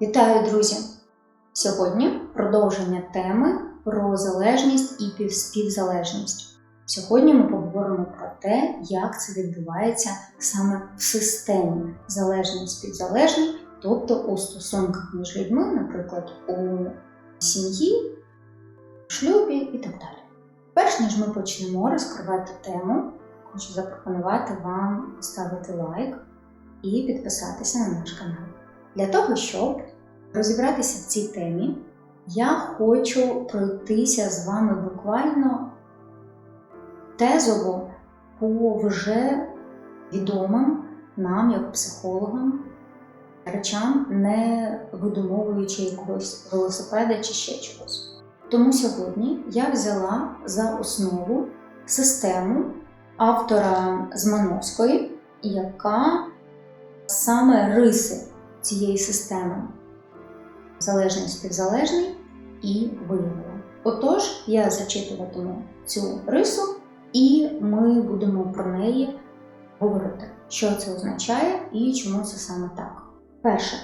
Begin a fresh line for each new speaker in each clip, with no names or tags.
Вітаю, друзі! Сьогодні продовження теми про залежність і співзалежність. Сьогодні ми поговоримо про те, як це відбувається саме в системі залежний співзалежний, тобто у стосунках між людьми, наприклад, у сім'ї, шлюбі і так далі. Перш ніж ми почнемо розкривати тему, хочу запропонувати вам поставити лайк і підписатися на наш канал. Для того, щоб розібратися в цій темі, я хочу пройтися з вами буквально тезово по вже відомим нам, як психологам, речам, не видумовуючи якогось велосипеда чи ще чогось. Тому сьогодні я взяла за основу систему автора Змановської, яка саме риси цієї системи залежний співзалежний і виявила. Отож, я зачитуватиму цю рису, і ми будемо про неї говорити, що це означає і чому це саме так. Перше,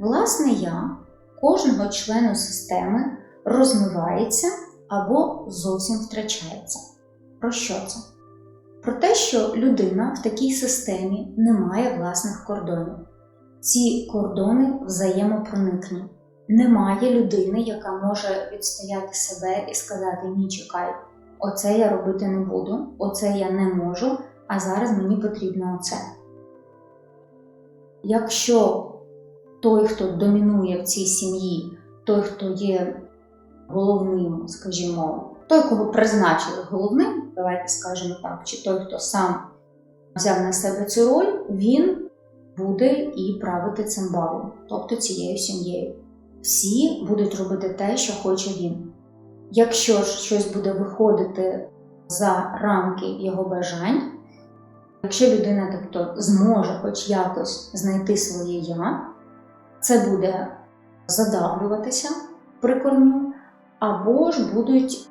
власне я кожного члену системи розмивається або зовсім втрачається. Про що це? Про те, що людина в такій системі не має власних кордонів. Ці кордони взаємопроникні. Немає людини, яка може відстояти себе і сказати: Ні, чекай, оце я робити не буду, оце я не можу, а зараз мені потрібно оце. Якщо той, хто домінує в цій сім'ї, той, хто є головним, скажімо, той, кого призначили головним, давайте скажемо так, чи той, хто сам взяв на себе цю роль, він буде і правити цим балом, тобто цією сім'єю. Всі будуть робити те, що хоче він. Якщо ж щось буде виходити за рамки його бажань, якщо людина тобто, зможе хоч якось знайти своє я, це буде задавлюватися при корню, або ж будуть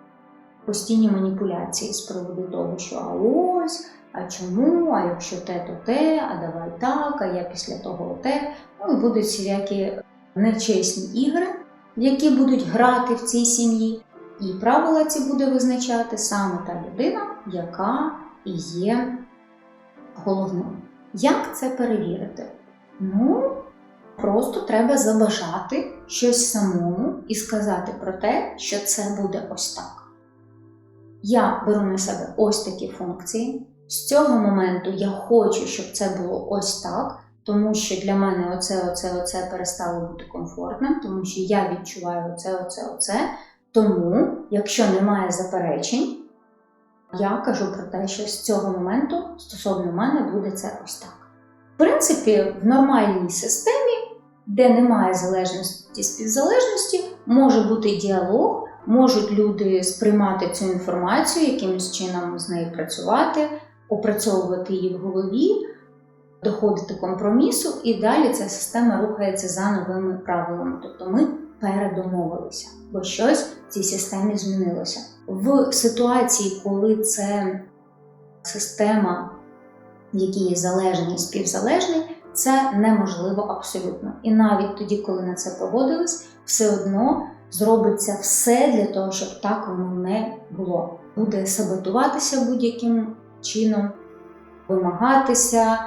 постійні маніпуляції з приводу того, що а ось, а чому, а якщо те, то те, а давай так, а я після того те. Ну і будуть всілякі нечесні ігри, які будуть грати в цій сім'ї. І правила ці буде визначати саме та людина, яка і є головним. Як це перевірити? Ну, просто треба забажати щось самому і сказати про те, що це буде ось так. Я беру на себе ось такі функції. З цього моменту я хочу, щоб це було ось так, тому що для мене оце, оце, оце перестало бути комфортним, тому що я відчуваю оце, оце, оце. Тому, якщо немає заперечень, я кажу про те, що з цього моменту стосовно мене буде це ось так. В принципі, в нормальній системі, де немає залежності співзалежності, може бути діалог, можуть люди сприймати цю інформацію, якимось чином з нею працювати, опрацьовувати її в голові, доходити компромісу, і далі ця система рухається за новими правилами. Тобто ми передомовилися, бо щось в цій системі змінилося. В ситуації, коли це система, в якій є залежний співзалежний, це неможливо абсолютно. І навіть тоді, коли на це погодились, все одно зробиться все для того, щоб так воно не було. Буде саботуватися будь-яким чином, вимагатися,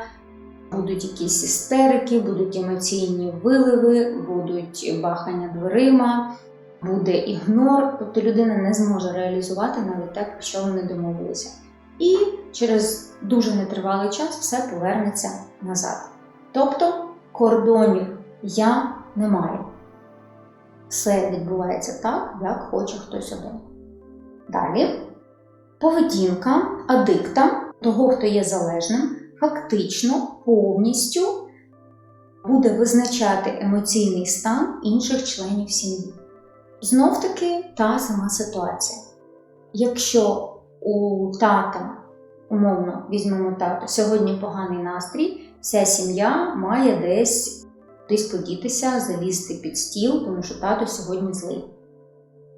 будуть якісь істерики, будуть емоційні виливи, будуть бахання дверима, буде ігнор, тобто людина не зможе реалізувати навіть те, про що вони домовилися. І через дуже нетривалий час все повернеться назад. Тобто кордонів я не маю. Все відбувається так, як хоче хтось один. Далі поведінка адикта, того, хто є залежним, фактично повністю буде визначати емоційний стан інших членів сім'ї. Знов таки та сама ситуація. Якщо у тата, умовно візьмемо тато, сьогодні поганий настрій, вся сім'я має десь кудись подітися, залізти під стіл, тому що тато сьогодні злий.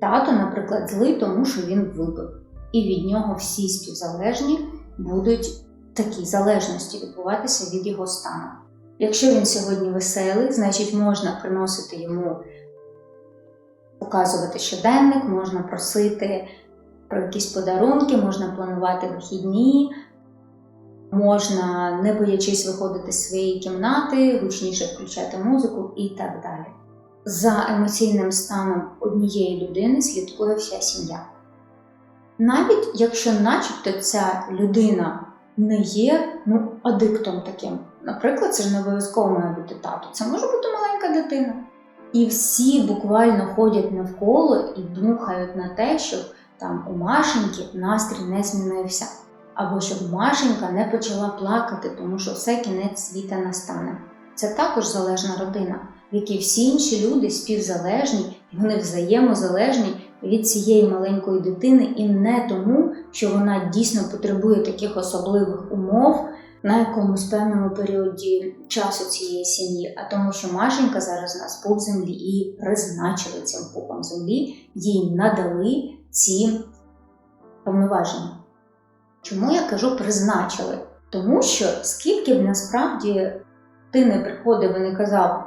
Тато, наприклад, злий, тому що він випив. І від нього всі співзалежні будуть такі залежності відбуватися від його стану. Якщо він сьогодні веселий, значить можна приносити йому показувати щоденник, можна просити про якісь подарунки, можна планувати вихідні, можна, не боячись виходити з своєї кімнати, гучніше включати музику і так далі. За емоційним станом однієї людини слідкує вся сім'я. Навіть якщо, начебто, ця людина не є ну, адиктом таким. Наприклад, це ж не обов'язково має бути тато, це може бути маленька дитина. І всі буквально ходять навколо і дмухають на те, щоб там у Машеньки настрій не змінився, або щоб Машенька не почала плакати, тому що все кінець світа настане. Це також залежна родина, в якій всі інші люди співзалежні, вони взаємозалежні від цієї маленької дитини, і не тому, що вона дійсно потребує таких особливих умов на якомусь певному періоді часу цієї сім'ї, а тому, що Машенька зараз на пуп землі і призначили цим пупом землі, їй надали ці повноваження. Чому я кажу призначили? Тому що скільки б насправді ти не приходив і не казав,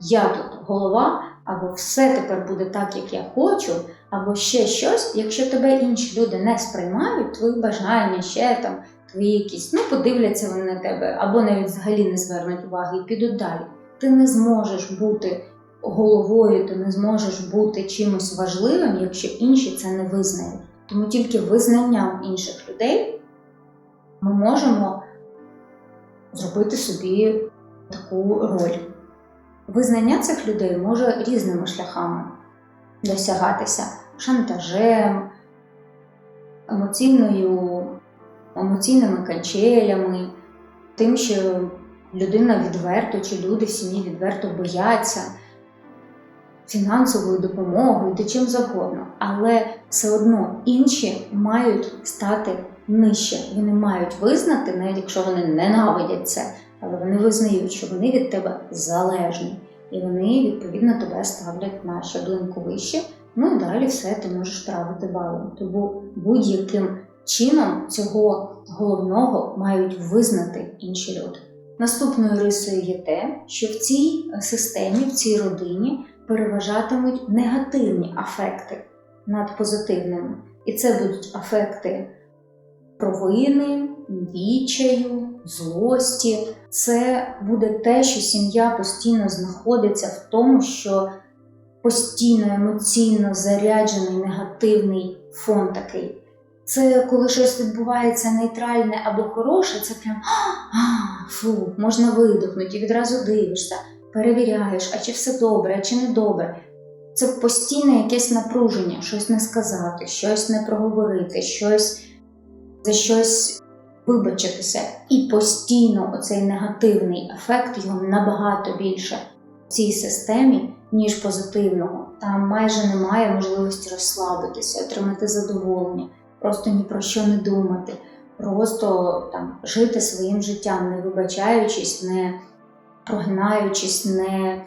я тут голова, або все тепер буде так, як я хочу, або ще щось, якщо тебе інші люди не сприймають, твої бажання, ще там, твої якісь, ну подивляться вони на тебе, або навіть взагалі не звернуть уваги і підуть далі. Ти не зможеш бути головою, ти не зможеш бути чимось важливим, якщо інші це не визнають. Тому тільки визнанням інших людей ми можемо зробити собі таку роль. Визнання цих людей може різними шляхами досягатися шантажем, емоційною, емоційними качелями, тим, що людина відверто чи люди в сім'ї відверто бояться фінансовою допомогою та чим завгодно. Але все одно інші мають стати нижче. Вони мають визнати, навіть якщо вони ненавидять це, але вони визнають, що вони від тебе залежні. І вони, відповідно, тебе ставлять на щаблинку вище. Ну і далі все ти можеш правити балом. Тому будь-яким чином цього головного мають визнати інші люди. Наступною рисою є те, що в цій системі, в цій родині переважатимуть негативні афекти над позитивними. І це будуть афекти провини, відчаю, злості. Це буде те, що сім'я постійно знаходиться в тому, що постійно емоційно заряджений негативний фон такий. Це коли щось відбувається нейтральне або хороше, це прям а, фу, можна видихнути, і відразу дивишся, перевіряєш, а чи все добре, а чи не добре. Це постійне якесь напруження, щось не сказати, щось не проговорити, щось за щось вибачитися. І постійно оцей негативний ефект його набагато більше в цій системі, ніж позитивного. Там майже немає можливості розслабитися, отримати задоволення, просто ні про що не думати, просто там жити своїм життям, не вибачаючись, не прогинаючись, не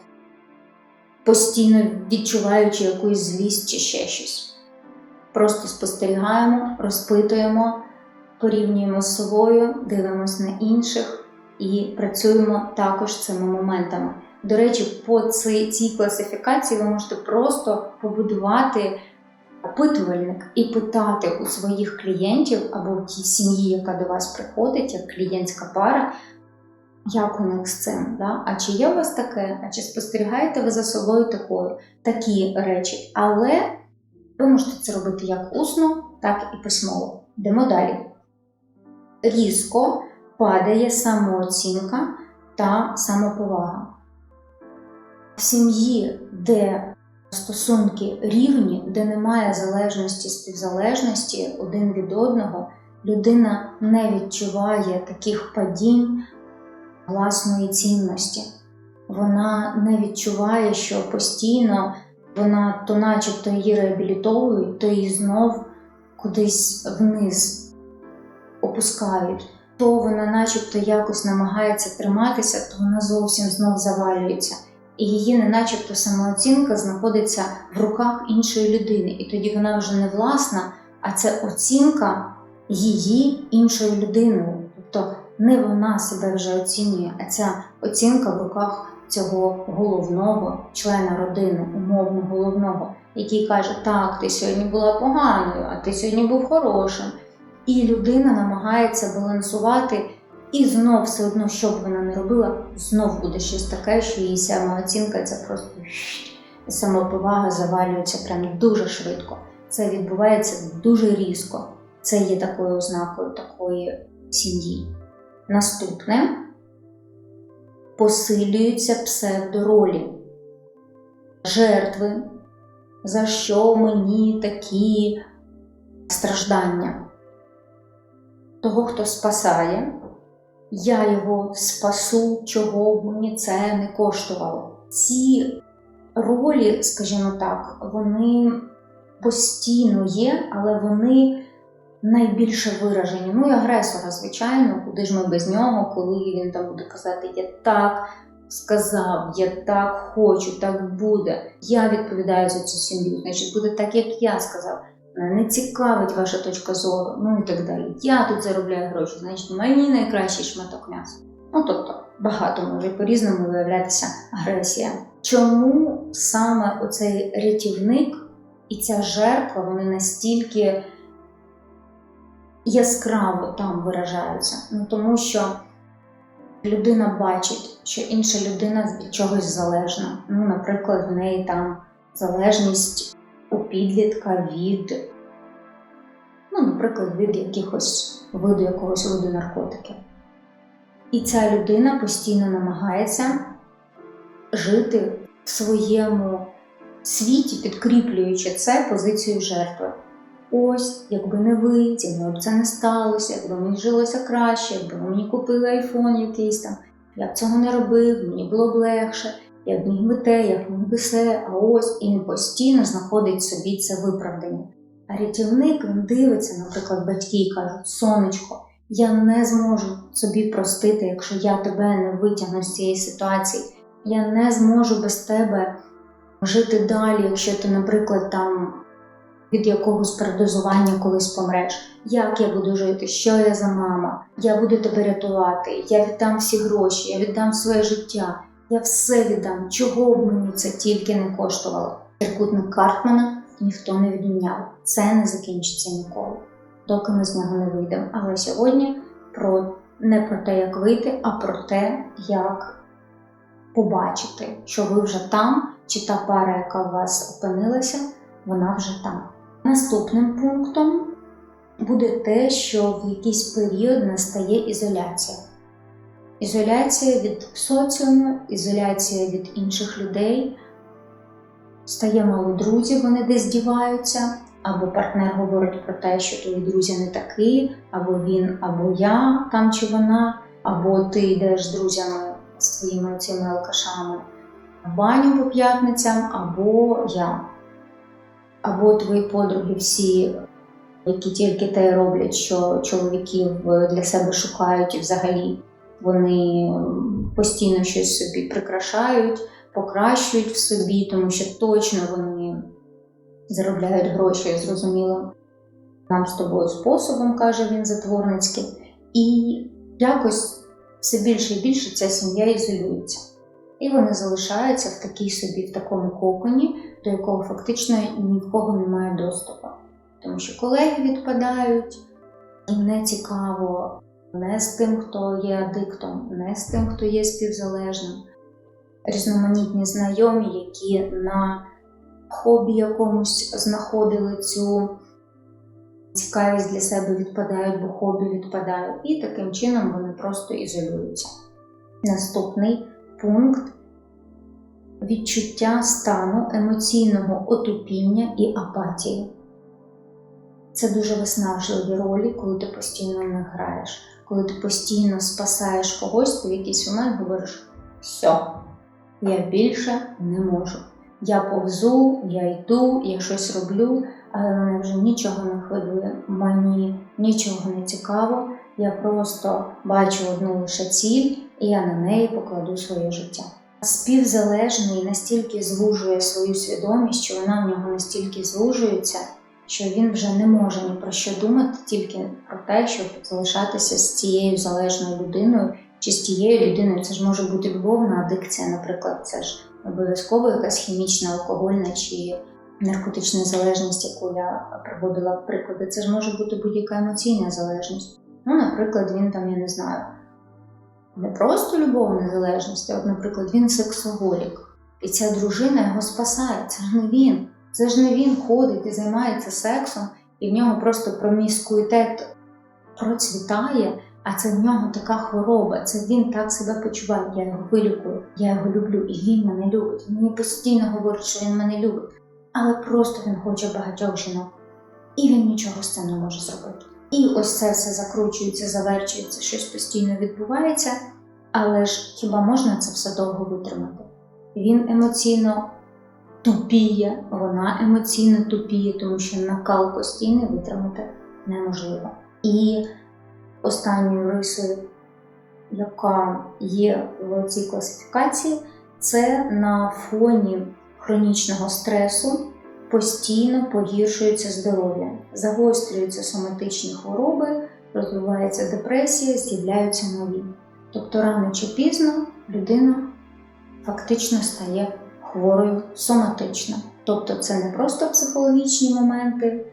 постійно відчуваючи якусь злість чи ще щось. Просто спостерігаємо, розпитуємо, порівнюємо з собою, дивимося на інших і працюємо також цими моментами. До речі, по цій, класифікації ви можете просто побудувати опитувальник і питати у своїх клієнтів або в тій сім'ї, яка до вас приходить, як клієнтська пара, як у них з цим. Да? А чи є у вас таке? А чи спостерігаєте ви за собою такою, такі речі? Але ви можете це робити як усно, так і письмово. Йдемо далі. Різко падає самооцінка та самоповага. В сім'ї, де стосунки рівні, де немає залежності, співзалежності один від одного, людина не відчуває таких падінь власної цінності. Вона не відчуває, що постійно вона то начебто її реабілітовують, то її знов кудись вниз опускають. То вона начебто якось намагається триматися, то вона зовсім знов завалюється. І її, не начебто, самооцінка знаходиться в руках іншої людини. І тоді вона вже не власна, а це оцінка її іншою людиною. Тобто не вона себе вже оцінює, а ця оцінка в руках цього головного члена родини, умовно головного, який каже: Так, ти сьогодні була поганою, а ти сьогодні був хорошим. І людина намагається балансувати, і знов все одно, що б вона не робила, знов буде щось таке, що її самооцінка це просто самоповага завалюється прям дуже швидко. Це відбувається дуже різко. Це є такою ознакою такої сім'ї. Наступне посилюються псевдоролі, жертви, за що мені такі страждання. Того, хто спасає, я його спасу, чого б мені це не коштувало. Ці ролі, скажімо так, вони постійно є, але вони найбільше виражені. Ну і агресора, звичайно, куди ж ми без нього, коли він там буде казати Я так сказав, я так хочу, так буде. Я відповідаю за цю сім'ю, значить буде так, як я сказав. Мене Не цікавить ваша точка зору, ну і так далі. Я тут заробляю гроші, значить мені найкращий шматок м'яса. Ну тобто багато може по-різному виявлятися агресія. Чому саме оцей рятівник і ця жертва вони настільки яскраво там виражаються? Ну тому що людина бачить, що інша людина від чогось залежна. Ну, наприклад, в неї там залежність у підлітка від, ну, наприклад, від якихось виду якогось виду наркотиків. І ця людина постійно намагається жити в своєму світі, підкріплюючи це позицію жертви. Ось, якби не ви, зі мною б це не сталося, якби мені жилося краще, якби мені купили айфон якийсь там, я б цього не робив, мені було б легше, я б міг би те, як міг би а ось і він постійно знаходить собі це виправдання. А рятівник він дивиться, наприклад, батьки і кажуть, сонечко, я не зможу собі простити, якщо я тебе не витягну з цієї ситуації. Я не зможу без тебе жити далі, якщо ти, наприклад, там від якогось передозування колись помреш. Як я буду жити? Що я за мама? Я буду тебе рятувати, я віддам всі гроші, я віддам своє життя, я все віддам, чого б мені це тільки не коштувало. Трикутник Картмана ніхто не відміняв. Це не закінчиться ніколи, доки ми з нього не вийдемо. Але сьогодні про не про те, як вийти, а про те, як побачити, що ви вже там, чи та пара, яка у вас опинилася, вона вже там. Наступним пунктом буде те, що в якийсь період настає ізоляція. Ізоляція від соціуму, ізоляція від інших людей. Стає мало друзів, вони десь діваються, або партнер говорить про те, що твої друзі не такі, або він, або я там чи вона, або ти йдеш з друзями своїми цими алкашами в баню по п'ятницям, або я. Або твої подруги всі, які тільки те роблять, що чоловіків для себе шукають і взагалі вони постійно щось собі прикрашають, покращують в собі, тому що точно вони заробляють гроші зрозумілим нам з тобою способом, каже він затворницький. І якось все більше і більше ця сім'я ізолюється. І вони залишаються в такій собі, в такому коконі, до якого фактично ні в кого немає доступу. Тому що колеги відпадають, і не цікаво не з тим, хто є адиктом, не з тим, хто є співзалежним. Різноманітні знайомі, які на хобі якомусь знаходили цю цікавість для себе відпадають, бо хобі відпадають, і таким чином вони просто ізолюються. Наступний пункт відчуття стану емоційного отупіння і апатії. Це дуже виснажливі ролі, коли ти постійно не граєш, коли ти постійно спасаєш когось, ти в якийсь момент говориш: все, я більше не можу. Я повзу, я йду, я щось роблю, але мене вже нічого не хвилює, мені нічого не цікаво. Я просто бачу одну лише ціль, і я на неї покладу своє життя. Співзалежний настільки звужує свою свідомість, що вона в нього настільки звужується, що він вже не може ні про що думати, тільки про те, щоб залишатися з цією залежною людиною чи з тією людиною. Це ж може бути любовна адикція, наприклад, це ж обов'язково якась хімічна, алкогольна чи наркотична залежність, яку я приводила в приклади. Це ж може бути будь-яка емоційна залежність. Ну, наприклад, він там, я не знаю, не просто любовна залежність, а от, наприклад, він сексоголік. І ця дружина його спасає. Це ж не він. Це ж не він ходить і займається сексом, і в нього просто проміскуїтет процвітає, а це в нього така хвороба. Це він так себе почуває. Я його вилікую, я його люблю, і він мене любить. Він мені постійно говорить, що він мене любить. Але просто він хоче багатьох жінок. І він нічого з цим не може зробити. І ось це все закручується, заверчується, щось постійно відбувається. Але ж хіба можна це все довго витримати? Він емоційно тупіє, вона емоційно тупіє, тому що накал постійний витримати неможливо. І останньою рисою, яка є в цій класифікації, це на фоні хронічного стресу постійно погіршується здоров'я, загострюються соматичні хвороби, розвивається депресія, з'являються нові. Тобто рано чи пізно людина фактично стає хворою соматично. Тобто це не просто психологічні моменти,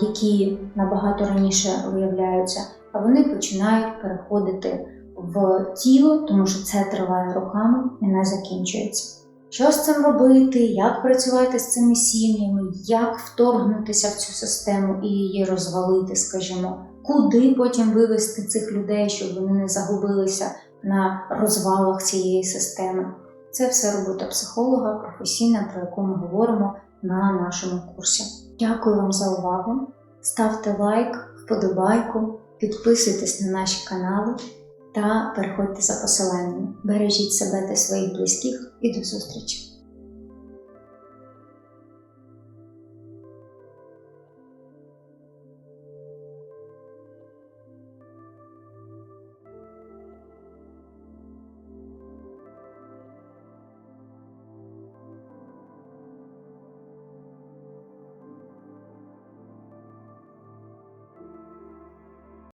які набагато раніше виявляються, а вони починають переходити в тіло, тому що це триває роками і не закінчується. Що з цим робити, як працювати з цими сім'ями, як вторгнутися в цю систему і її розвалити, скажімо, куди потім вивести цих людей, щоб вони не загубилися на розвалах цієї системи. Це все робота психолога, професійна, про яку ми говоримо на нашому курсі. Дякую вам за увагу. Ставте лайк, вподобайку, підписуйтесь на наші канали та переходьте за посиланням. Бережіть себе та своїх близьких і до зустрічі!